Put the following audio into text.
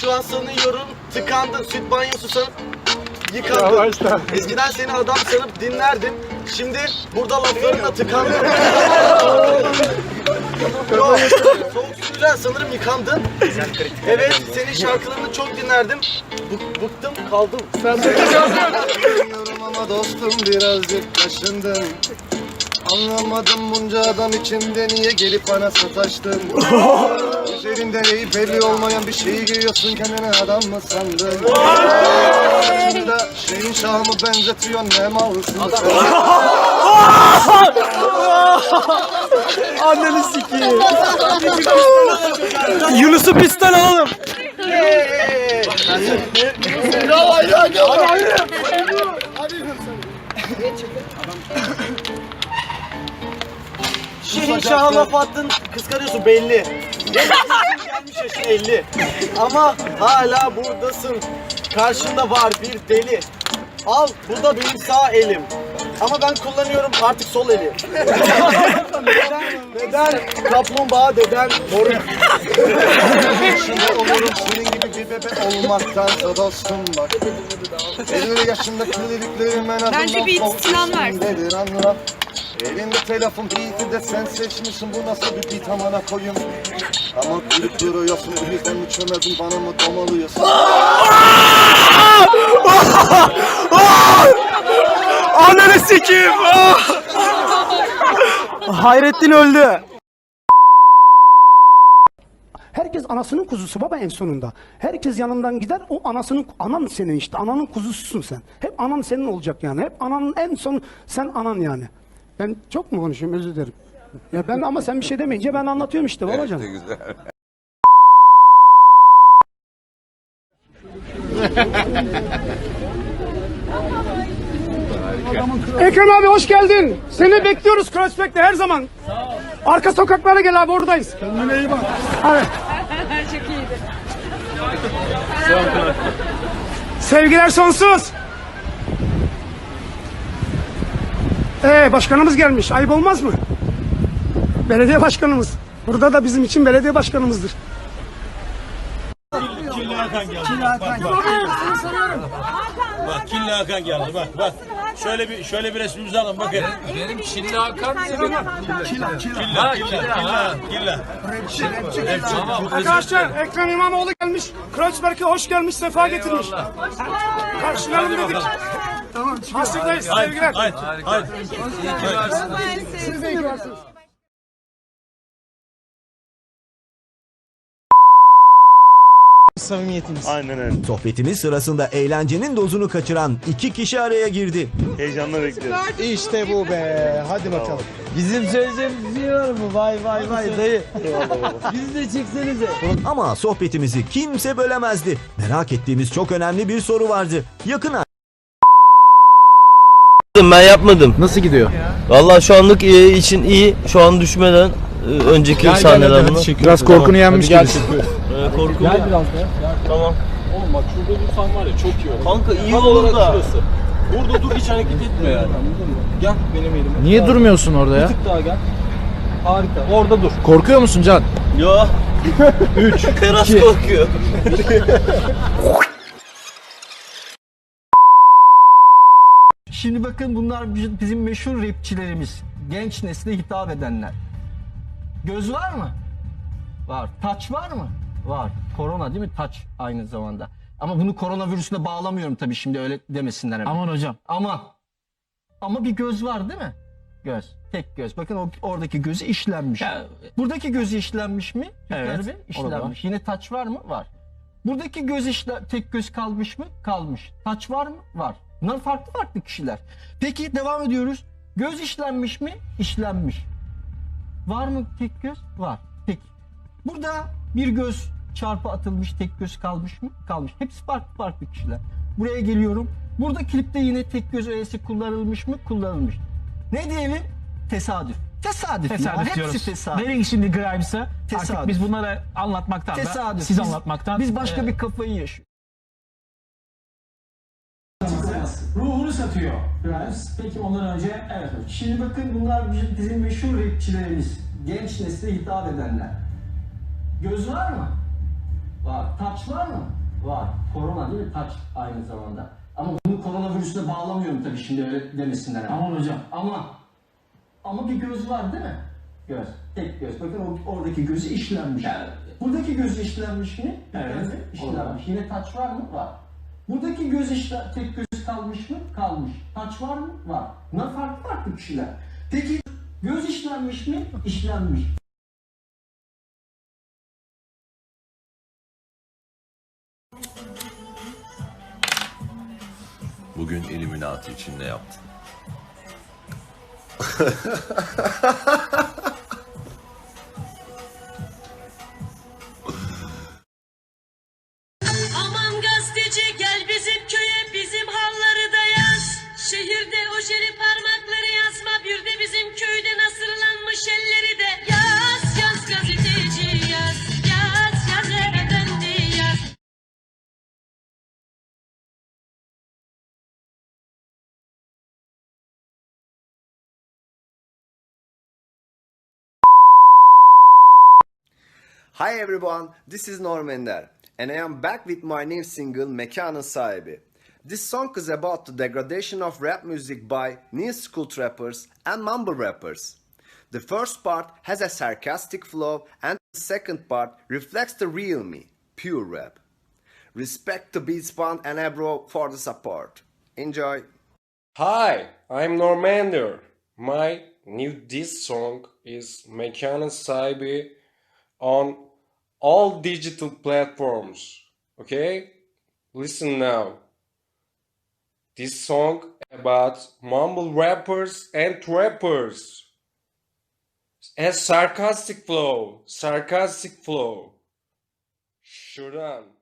şu an sanıyorum tıkandın süt banyosu sanıp yıkandın. Eskiden seni adam sanıp dinlerdim. Şimdi burada laflarına tıkandın. Yok, soğuk suyla sanırım yıkandın. Evet, senin şarkılarını çok dinlerdim. Bık- bıktım, kaldım. Sen Bilmiyorum ama dostum birazcık taşındım Anlamadım bunca adam içinde niye gelip bana sataştın Üzerinde eğip belli olmayan bir şeyi giyiyorsun kendine adam mı sandın Aslında şeyin şahımı benzetiyor ne malsın Anneni sikeyim. Yunus'u pistten alalım. Şirin Şah'a laf attın, kıskanıyorsun belli. Gelmiş yaşın 50. Ama hala buradasın. Karşında var bir deli. Al, bu da benim sağ elim. Ama ben kullanıyorum artık sol eli. neden? Neden? Kaplumbağa deden moruk. Şimdi olurum senin gibi bir bebe olmaktansa dostum bak 50 yaşındaki dediklerim en azından Bence bir Sinan ver. üstündedir, anla Elinde telefon beat'i de sen seçmişsin bu nasıl bir beat amına koyayım Ama gülüp duruyorsun bu yüzden mi çömedin bana mı domalıyorsun Anneni sikeyim. Ah! Hayrettin öldü. Herkes anasının kuzusu baba en sonunda. Herkes yanından gider o anasının anan senin işte ananın kuzususun sen. Hep anan senin olacak yani. Hep ananın en son sen anan yani. Ben çok mu konuşuyorum özür dilerim. Ya ben ama sen bir şey demeyince ben anlatıyorum işte babacan. Ekrem abi hoş geldin. Seni bekliyoruz Crossback'te her zaman. Arka sokaklara gel abi oradayız. Kendine iyi bak. Evet. Çok iyiydi. Sevgiler sonsuz. Ee, başkanımız gelmiş. Ayıp olmaz mı? Belediye başkanımız. Burada da bizim için belediye başkanımızdır. Bak Kinli Hakan geldi bak bak. Şöyle bir şöyle bir resmimizi alın bakın. Benim Çinli Hakan senin Killa killa killa killa. Tamam özür Arkadaşlar Ekrem İmamoğlu gelmiş. Kreuzberg'e hoş gelmiş, sefa getirmiş. Karşılayalım dedik. Tamam. Hasırdayız. Sevgiler. Haydi haydi. Siz de iyi ki varsınız. Aynen öyle. Sohbetimiz sırasında eğlencenin dozunu kaçıran iki kişi araya girdi. Heyecanla bekliyoruz. İşte bu be. Hadi bakalım. Bizim söyleyeceğimiz diyor mu? Vay vay vay dayı. Bizi de çeksenize. Ama sohbetimizi kimse bölemezdi. Merak ettiğimiz çok önemli bir soru vardı. Yakın Ben yapmadım. Nasıl gidiyor? Vallahi şu anlık e, için iyi. Şu an düşmeden e, önceki sahneler bunlar. Biraz korkunu yenmiş gibi. E, korku Gel biraz da. Tamam. Oğlum bak şurada dursan var ya çok iyi olur. Kanka iyi Tam olur olarak da. şurası. Burada dur hiç hareket etme yani. Gel benim elime. Niye durmuyorsun orada Bir ya? tık daha gel. Harika. Orada dur. Korkuyor musun Can? Yo. 3 Teras korkuyor. Şimdi bakın bunlar bi- bizim meşhur rapçilerimiz. Genç nesle hitap edenler. Göz var mı? Var. Taç var mı? Var. Korona değil mi? Taç aynı zamanda. Ama bunu koronavirüsüne bağlamıyorum tabii şimdi öyle demesinler hemen. Aman hocam. Ama ama bir göz var değil mi? Göz. Tek göz. Bakın o, oradaki gözü işlenmiş. Buradaki gözü işlenmiş mi? Evet. Bey? İşlenmiş. Yine taç var mı? Var. Buradaki göz işle tek göz kalmış mı? Kalmış. Taç var mı? Var. Bunlar farklı farklı kişiler. Peki devam ediyoruz. Göz işlenmiş mi? İşlenmiş. Var mı tek göz? Var. Peki. Burada bir göz çarpı atılmış, tek göz kalmış mı? Kalmış. Hepsi farklı farklı kişiler. Buraya geliyorum. Burada klipte yine tek göz öğesi kullanılmış mı? Kullanılmış. Ne diyelim? Tesadüf. Tesadüf, ya. Hepsi tesadüf. Verin şimdi Grimes'a. Tesadüf. Artık biz bunları anlatmaktan da Tesadüf. siz Biz- anlatmaktan. Biz başka e, bir kafayı yaşıyoruz. Ruhunu satıyor Grimes. Peki ondan önce evet. Şimdi bakın bunlar bizim- meşhur rapçilerimiz. Genç nesle hitap edenler. Göz var mı? Var. Taç var mı? Var. Korona değil mi? Taç aynı zamanda. Ama bunu koronavirüsüne bağlamıyorum tabii şimdi öyle demesinler. Ama Aman hocam. ama ama bir göz var değil mi? Göz. Tek göz. Bakın o- oradaki gözü işlenmiş. Buradaki göz işlenmiş mi? Evet. Gözü işlenmiş. Yine taç var mı? Var. Buradaki göz işle tek göz kalmış mı? Kalmış. Taç var mı? Var. Bunlar farklı farklı kişiler. Peki göz işlenmiş mi? İşlenmiş. Bugün Illuminati için ne Hi everyone, this is Normender and I am back with my new single Mekanın Sahibi. This song is about the degradation of rap music by new school trappers and mumble rappers. The first part has a sarcastic flow and the second part reflects the real me, pure rap. Respect to Beatspawn and Ebro for the support. Enjoy! Hi, I'm Normander. My new diss song is Mekanın Sahibi on all digital platforms. Okay? Listen now. This song about mumble rappers and trappers. Has sarcastic flow, sarcastic flow. Şuradan.